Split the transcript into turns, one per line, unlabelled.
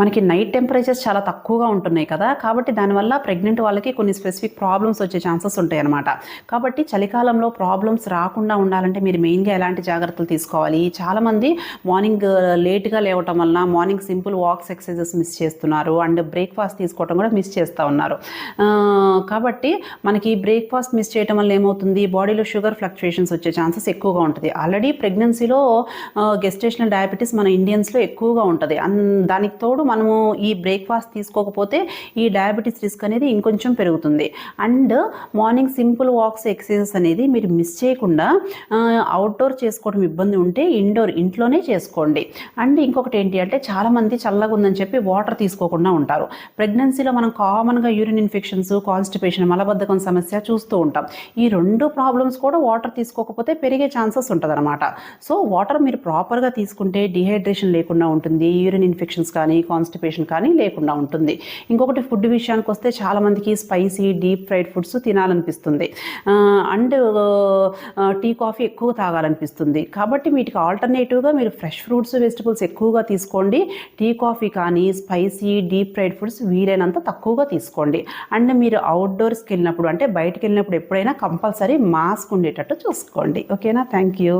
మనకి night temperatures చాలా తక్కువగా ఉంటున్నాయి కదా. కాబట్టి దానివల్ల ప్రెగ్నెంట్ వాళ్ళకి కొన్ని స్పెసిఫిక్ ప్రాబ్లమ్స్ వచ్చే ఛాన్సెస్ ఉంటాయి అనమాట కాబట్టి చలికాలంలో ప్రాబ్లమ్స్ రాకుండా ఉండాలంటే మీరు మెయిన్గా ఎలాంటి జాగ్రత్తలు తీసుకోవాలి? చాలామంది మార్నింగ్ లేట్గా uh, లేవటం వలన morning simple walks exercises miss చేస్తున్నారు. అండ్ బ్రేక్ఫాస్ట్ తీసుకోవటం కూడా మిస్ చేస్తూ ఉన్నారు. కాబట్టి మనకి బ్రేక్ఫాస్ట్ మిస్ చేయటం వల్ల ఏమవుతుంది? బాడీలో షుగర్ ఫ్లక్చుయేషన్స్ వచ్చే ఛాన్సెస్ ఎక్కువగా ఉంటుంది. ఆల్రెడీ ప్రెగ్నెన్సీలో గెస్టేషనల్ డయాబెటీస్ మన ఇండియన్స్లో ఎక్కువగా ఉంటుంది. అన్ దానికి తోడు మనము ఈ బ్రేక్ఫాస్ట్ తీసుకోకపోతే ఈ డయాబెటీస్ రిస్క్ అనేది ఇంకొంచెం పెరుగుతుంది. And morning simple walks exercises అనేది మీరు మిస్ చేయకుండా అవుట్డోర్ చేసుకోవడం ఇబ్బంది ఉంటే ఇండోర్ ఇంట్లోనే చేసుకోండి. అండ్ ఇంకొకటి ఏంటి అంటే చాలామంది చల్లగా ఉందని చెప్పి వాటర్ తీసుకోకుండా ఉంటారు. ప్రెగ్నెన్సీలో మనం కామన్గా యూరిన్ ఇన్ఫెక్షన్స్ కాన్స్టిపేషన్ మలబద్ధకం సమస్య చూస్తూ ఉంటాం. ఈ రెండు ప్రాబ్లమ్స్ కూడా వాటర్ తీసుకోకపోతే పెరిగే ఛాన్సెస్ ఉంటుంది అనమాట సో వాటర్ మీరు ప్రాపర్గా తీసుకుంటే డిహైడ్రేషన్ లేకుండా ఉంటుంది యూరిన్ ఇన్ఫెక్షన్స్ కానీ కాన్స్టిపేషన్ కానీ లేకుండా ఉంటుంది. ఇంకొకటి ఫుడ్ విషయానికి వస్తే చాలామందికి స్పైసీ డీప్ ఫ్రైడ్ ఫుడ్స్ తినాలనిపిస్తుంది. అండ్ టీ కాఫీ ఎక్కువ తాగాలనిపిస్తుంది. కాబట్టి వీటికి ఆల్టర్నేటివ్గా మీరు ఫ్రెష్ ఫ్రూట్స్ వెజిటబుల్స్ ఎక్కువగా తీసుకోండి. టీ కాఫీ కానీ స్పైసీ డీప్ ఫ్రైడ్ ఫుడ్స్ వీలైనంత తక్కువగా తీసుకోండి. అండ్ మీరు అవుట్డోర్స్కి వెళ్ళినప్పుడు అంటే బయటకు వెళ్ళినప్పుడు ఎప్పుడైనా కంపల్సరీ మాస్క్ ఉండేటట్టు చూసుకోండి. ఓకేనా థ్యాంక్ యూ